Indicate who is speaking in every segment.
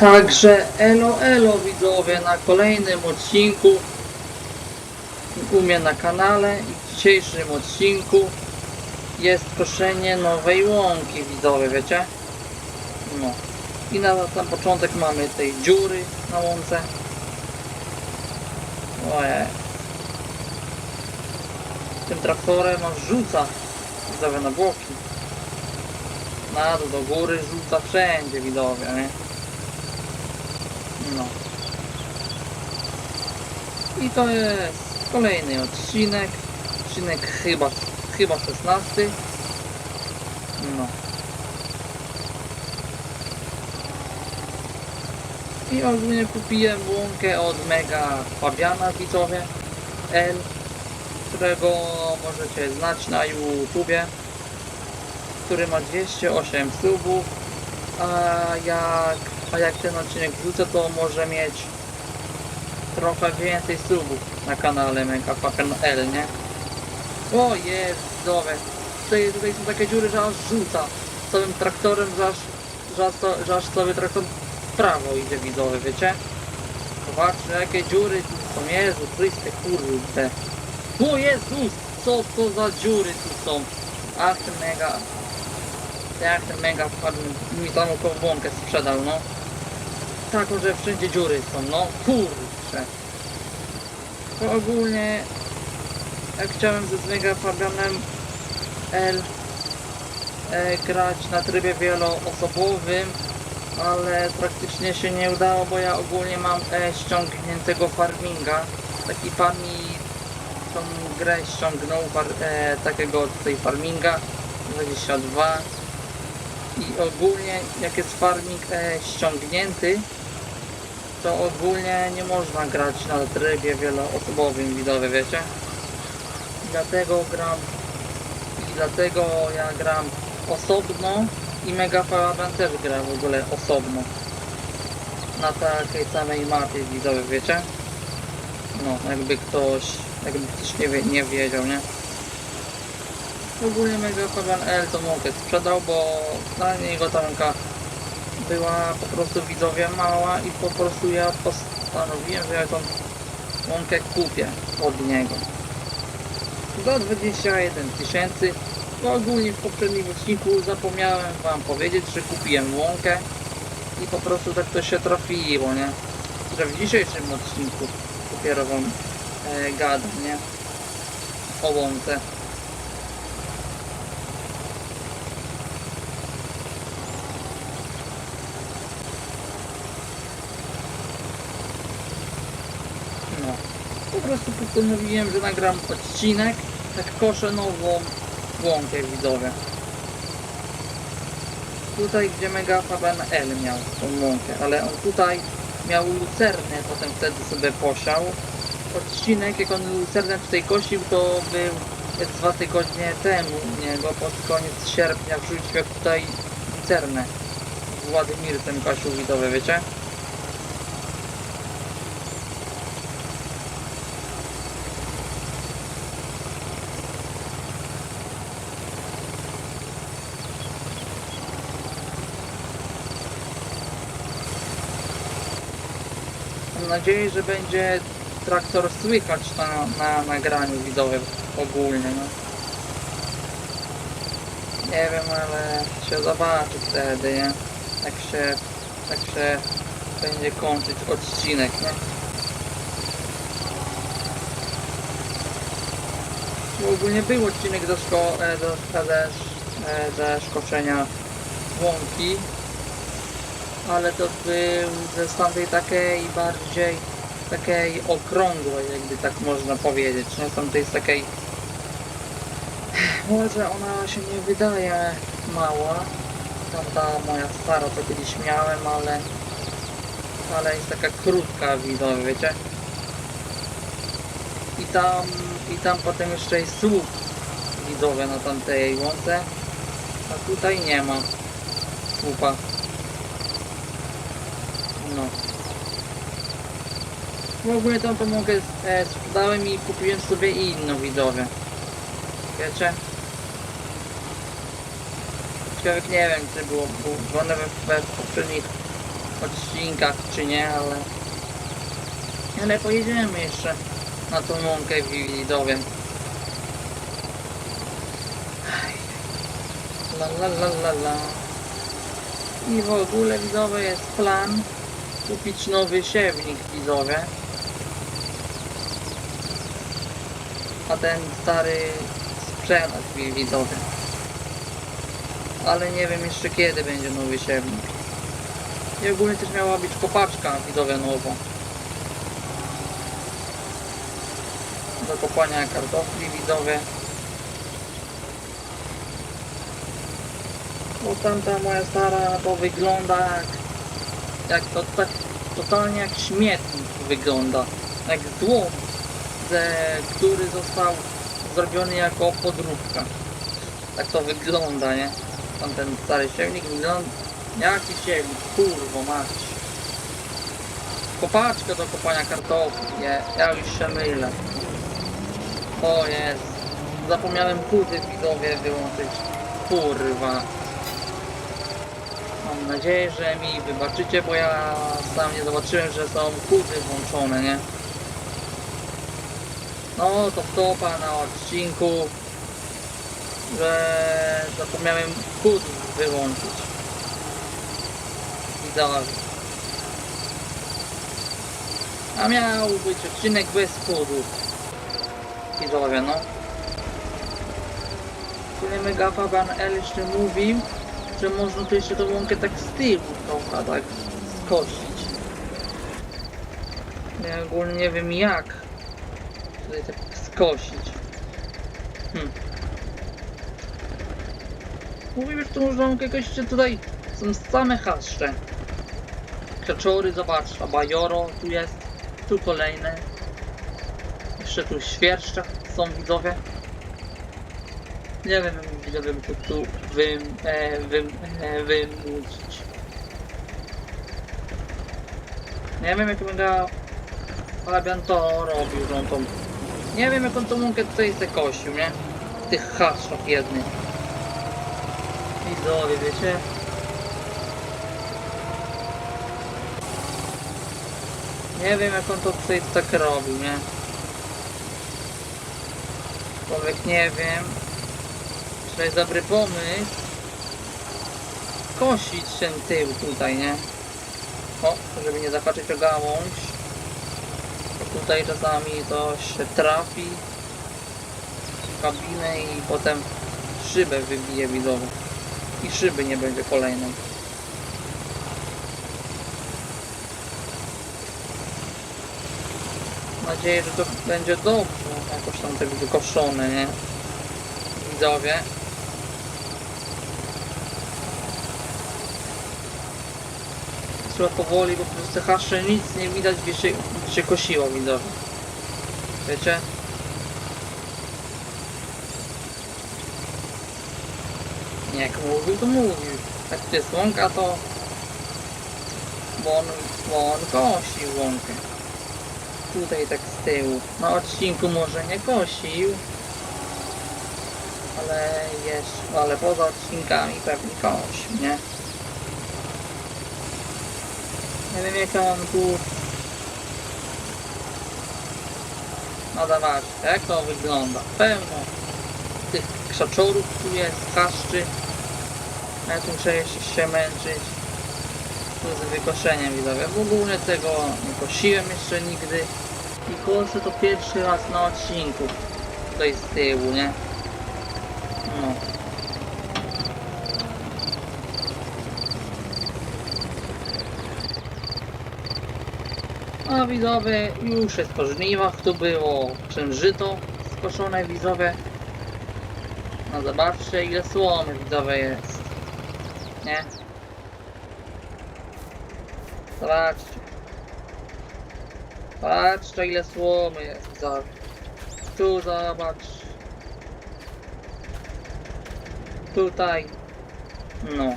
Speaker 1: Także elo elo widzowie na kolejnym odcinku u mnie na kanale i w dzisiejszym odcinku jest koszenie nowej łąki widzowie, wiecie? No. I na sam początek mamy tej dziury na łące. Ojej. Tym traktorem on rzuca widzowie na boki. Na do góry rzuca wszędzie widzowie, nie? No. I to jest kolejny odcinek. Odcinek chyba, chyba 16. No. I ogólnie kupiłem łąkę od Mega Fabiana widzowie L, którego możecie znać na YouTubie, który ma 208 subów, a jak, a jak ten odcinek wrzucę, to może mieć trochę więcej subów na kanale Mega Fabian L, nie? O jest, widzowie, tutaj, tutaj są takie dziury, że aż rzuca całym traktorem, że aż, że aż, że aż cały traktor w prawo idzie widzowie, wiecie? Zobaczcie jakie dziury tu są, Jezu Chryste, kurde. O Jezus, co to za dziury tu są? Ach ten mega, jak ten mega wpadł mi tam około łąkę sprzedał, no. Taką, że wszędzie dziury są, no kurczę. To ogólnie, jak chciałem ze z mega Fabianem L e, grać na trybie wieloosobowym, ale praktycznie się nie udało, bo ja ogólnie mam e, ściągniętego farminga. Taki pan tą grę ściągnął far, e, takiego tutaj farminga 22 i ogólnie jak jest farming e, ściągnięty to ogólnie nie można grać na trybie wieloosobowym widowie, wiecie? Dlatego gram i dlatego ja gram osobno i Mega Fabian też gra w ogóle osobno na takiej samej mapie widzowie, wiecie? No, jakby ktoś, jakby ktoś nie, wie, nie wiedział, nie? Ogólnie Mega Fabian L to mąkę sprzedał, bo dla niego ta mąka była po prostu widzowie mała i po prostu ja postanowiłem, że ja tą łąkę kupię od niego. Za 21 tysięcy. No ogólnie w poprzednim odcinku zapomniałem wam powiedzieć, że kupiłem łąkę i po prostu tak to się trafiło, nie? Że w dzisiejszym odcinku dopiero wam e, gadam, nie? O łące. No. Po prostu postanowiłem, że nagram odcinek, jak koszę nową łąkę widzowie. Tutaj, gdzie Mega Fabian L miał tą łąkę, ale on tutaj miał lucernę, potem wtedy sobie posiał. Odcinek, jak on lucernę tutaj kosił, to był dwa tygodnie temu u niego, pod koniec sierpnia wrzucił jak tutaj lucernę Władimircem kosił widowe, wiecie? Mam nadzieję, że będzie traktor słychać na, na nagraniu widowym ogólnie. No. Nie wiem, ale się zobaczy wtedy, nie? Jak się, jak się będzie kończyć odcinek, nie? Bo ogólnie był odcinek do, szko- e, do, ze, e, ze szkoczenia łąki, ale to był ze z tamtej takiej bardziej takiej okrągłej, jakby tak można powiedzieć. Z tamtej z takiej może ona się nie wydaje mała. Tamta moja stara to kiedyś miałem, ale ale jest taka krótka widzowie, wiecie? I tam i tam potem jeszcze jest słup widzowie na tamtej łące, a tutaj nie ma słupa. No. W ogóle tą pomogę e, sprzedałem i kupiłem sobie inną widzowie. Wiecie? Ciekawe nie wiem czy było, bo one we, we poprzednich odcinkach, czy nie, ale... Ale pojedziemy jeszcze na tą łąkę widowiem. La la la la la. I w ogóle widzowie jest plan kupić nowy siewnik widzowie. A ten stary sprzedać wi- widzowie. Ale nie wiem jeszcze kiedy będzie nowy siewnik. I ogólnie też miała być kopaczka widzowie nowa. Do kopania kartofli widzowie. Bo tamta moja stara to wygląda jak, jak to tak totalnie jak śmietnik wygląda. Jak złom, który został zrobiony jako podróbka. Tak to wygląda, nie? Tamten stary siewnik wygląda jaki siewnik, kurwo mać. Kopaczka do kopania kartofli, nie? Ja już się mylę. O jest. Zapomniałem kuty widowie wyłączyć. Kurwa. Mam nadzieję, że mi wybaczycie, bo ja sam nie zobaczyłem, że są kuty włączone, nie? No to wtopa na odcinku, że zapomniałem kut wyłączyć. Widzowie. A miał być odcinek bez kudów. Widzowie, no. Tyle mega Fabian L jeszcze mówił, że można tu jeszcze tą łąkę tak z tyłu trochę tak skosić. Ja ogólnie nie wiem jak tutaj tak skosić. Hmm. Że tu można łąkę jakoś tutaj są same haszcze. Kaczory, zobacz, a bajoro tu jest, tu kolejne. Jeszcze tu świerszcze są widzowie. Nie wiem, widzowie, by tu, tu wy, e, wy, e. Nie wiem, jak będę Fabian to robił, że on tą... Nie wiem, jak on tą łąkę tutaj zakosił, nie? Tych haszczach jednych. Widzowie, wiecie? Nie wiem, jak on to tutaj tak robił, nie? Człowiek nie wiem, czy to jest dobry pomysł kosić ten tył tutaj, nie? O, żeby nie zahaczyć o gałąź. Tutaj czasami coś się trafi w kabinę i potem szybę wybije widowo. I szyby nie będzie kolejnej. Mam nadzieję, że to będzie dobrze, jakoś tam tak wykoszone, nie? Widzowie. Trzeba powoli, bo przez te hasze nic nie widać, gdzie się, gdzie się kosiło, widzowie. Wiecie? Nie, jak mówił, to mówił. Jak to jest łąka, to... Bo on, bo on kosi łąkę tutaj tak z tyłu. Na odcinku może nie kosił, ale jest, ale poza odcinkami pewnie kosił, nie? Wiem jak on tu zobaczcie, jak to wygląda. Pełno tych krzaczorów tu jest, kaszczy. Ja tu muszę się męczyć. Tu z wykoszeniem widzowie. W ogóle tego nie kosiłem jeszcze nigdy. I koszę to pierwszy raz na odcinku. Tutaj z tyłu, nie? No. A widzowie, już jest po żniwach, tu było czym żyto skoszone widzowie. No zobaczcie ile słomy widzowie jest. Nie? Zobaczcie. Patrzcie ile słomy jest widzowie. Tu zobacz. Tutaj. No.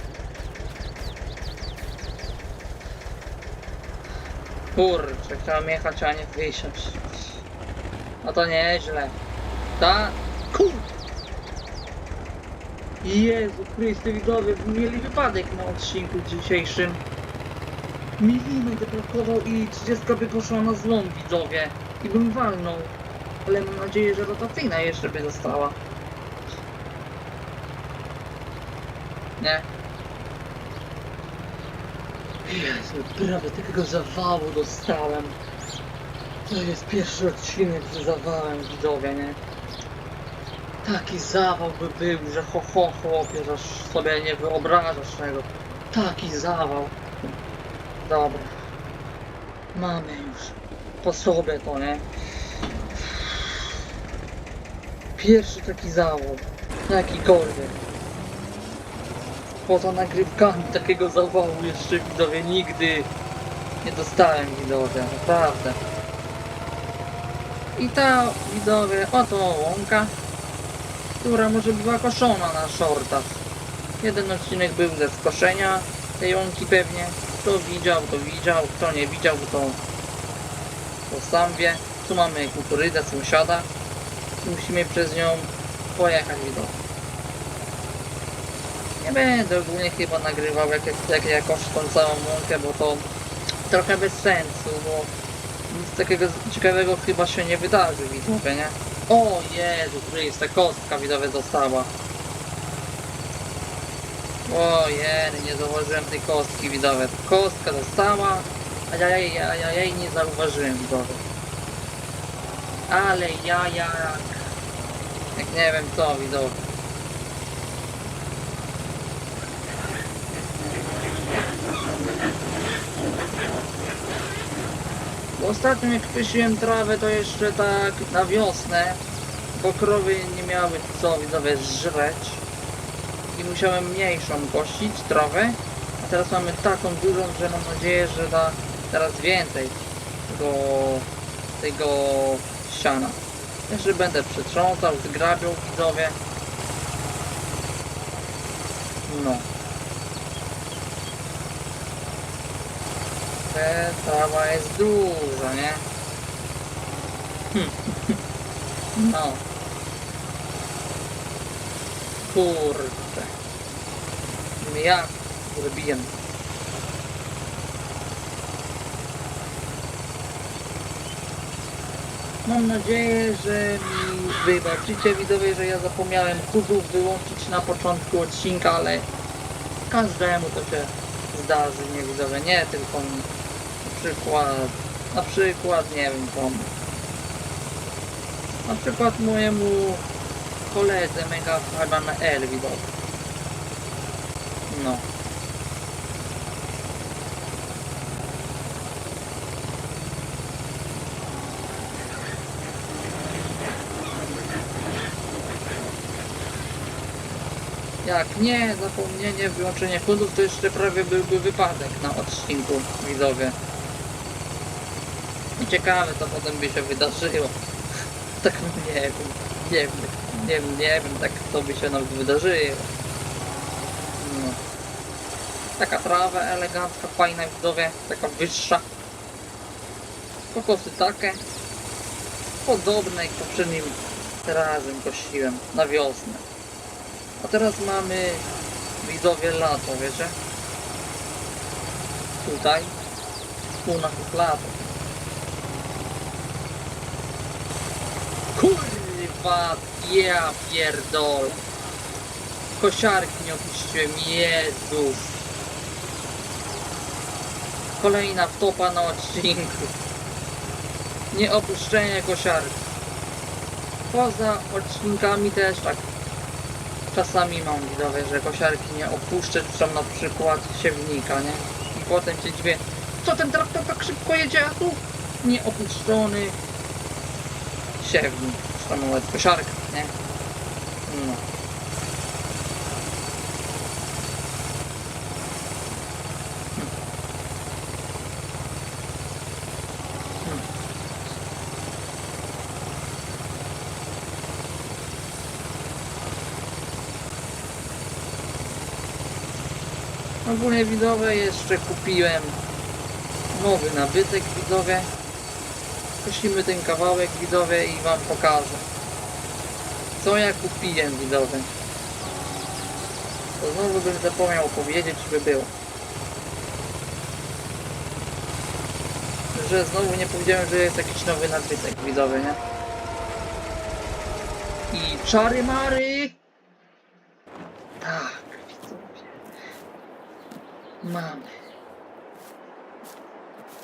Speaker 1: Kurczę, chciałem jechać, a nie wysiąść. No to nieźle. Ta... Kur... Jezu Chryste, widzowie, mieli wypadek na odcinku dzisiejszym. Milimetr blokował i 30 by poszła na złom widzowie. I bym walnął. Ale mam nadzieję, że rotacyjna jeszcze by została. Nie? Jezu, prawie takiego zawału dostałem. To jest pierwszy odcinek z zawałem widzowie, nie? Taki zawał by był, że ho ho chłopie, że sobie nie wyobrażasz tego. Taki zawał. Dobra. Mamy już. Po sobie to, nie? Pierwszy taki zawał. Jakikolwiek. Poza nagrywkami takiego zawału jeszcze widzowie nigdy nie dostałem widzowie, naprawdę. I ta widzowie, oto łąka, która może była koszona na shortach. Jeden odcinek był ze skoszenia tej łąki pewnie. Kto widział, to widział, kto nie widział, to, to sam wie. Tu mamy kukurydzę sąsiada. Musimy przez nią pojechać widzowie. Nie będę ogólnie chyba nagrywał jak, jak, jakoś tą całą łąkę, bo to trochę bez sensu, bo nic takiego ciekawego chyba się nie wydarzy widzowie, nie? O Jezu, ta kostka widzowie została. Ojej, nie zauważyłem tej kostki widzowie. Kostka została, a ja, ja, ja, ja jej nie zauważyłem widzowie. Ale ja jak... Jak nie wiem co widzowie. Ostatnio jak kosiłem trawę to jeszcze tak na wiosnę, bo krowy nie miały co widzowie żreć i musiałem mniejszą kosić trawę, a teraz mamy taką dużą, że mam nadzieję, że da teraz więcej tego, tego ściana. Jeszcze będę przetrząsał, zgrabiał widzowie. No. Te trawa jest duża, nie? No. Kurde. Ja zrobiłem. Mam nadzieję, że mi wybaczycie widzowie, że ja zapomniałem kuzów wyłączyć na początku odcinka, ale każdemu to się zdarzy, nie widzowie, nie tylko mi. Na przykład, na przykład, nie wiem komu. Na przykład mojemu koledze mega chyba na L widzowie. No. Jak nie, zapomnienie, wyłączenie kodów, to jeszcze prawie byłby wypadek na odcinku, widzowie. I ciekawe, co potem by się wydarzyło. Tak nie wiem, nie wiem, nie wiem, nie wiem, tak to by się nawet wydarzyło. No. Taka trawa elegancka, fajna widzowie, taka wyższa. Kokosy takie. Podobne jak poprzednim razem kosiłem na wiosnę. A teraz mamy widzowie lato, wiecie? Tutaj. Tu na lato. Kurwa, ja pierdolę. Kosiarki nie opuściłem, Jezus. Kolejna wtopa na odcinku. Nie opuszczenie kosiarki. Poza odcinkami też tak czasami mam widzowie, że kosiarki nie opuszczę, czy na przykład siewnika, nie? I potem się dziwię, co ten traktor tak szybko jedzie, a tu nieopuszczony siewnik, czy tam nawet kosiarka, nie? No. Ogólnie widzowie jeszcze kupiłem nowy nabytek widzowie. Kosimy ten kawałek widzowie i wam pokażę. Co ja kupiłem widzowie. To znowu bym zapomniał powiedzieć, żeby było. że znowu nie powiedziałem, że jest jakiś nowy nadbytek widzowy, nie? I czary mary! Tak, widzowie. Mamy.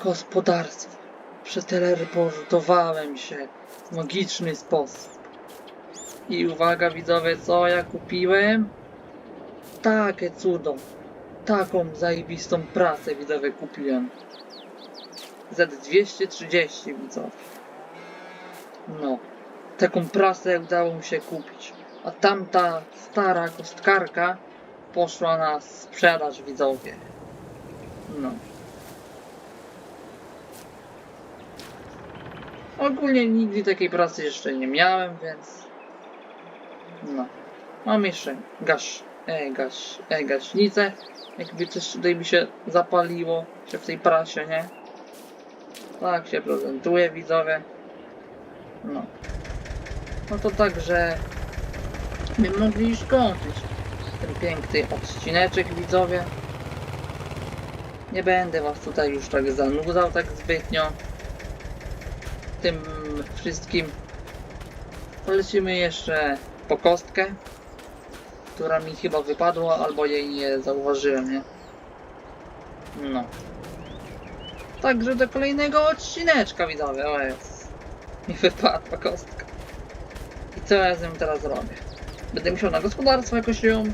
Speaker 1: Gospodarstwo. Przeteleportowałem się w magiczny sposób. I uwaga widzowie, co ja kupiłem? Takie cudo. Taką zajebistą pracę widzowie kupiłem. Z230 widzowie. No. Taką prasę udało mi się kupić. A tamta stara kostkarka poszła na sprzedaż widzowie. No. Ogólnie nigdy takiej pracy jeszcze nie miałem, więc... No. Mam jeszcze gaś, e, gaś, e, gaśnicę. Jakby coś tutaj mi się zapaliło się w tej prasie, nie? Tak się prezentuje widzowie. No. No to także my mogli już kończyć ten piękny odcineczek widzowie. Nie będę was tutaj już tak zanudzał tak zbytnio tym wszystkim. Polecimy jeszcze po kostkę, która mi chyba wypadła, albo jej nie zauważyłem, nie? No. Także do kolejnego odcineczka widzowie, o jest. Mi wypadła kostka. I co ja z nią teraz robię? Będę musiał na gospodarstwo jakoś ją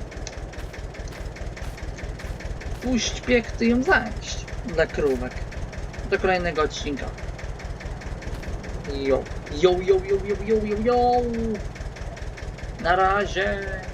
Speaker 1: puść piekty ją zająć dla krówek. Do kolejnego odcinka. Yo, yo, yo, yo, yo, yo, yo, yo. Na razie.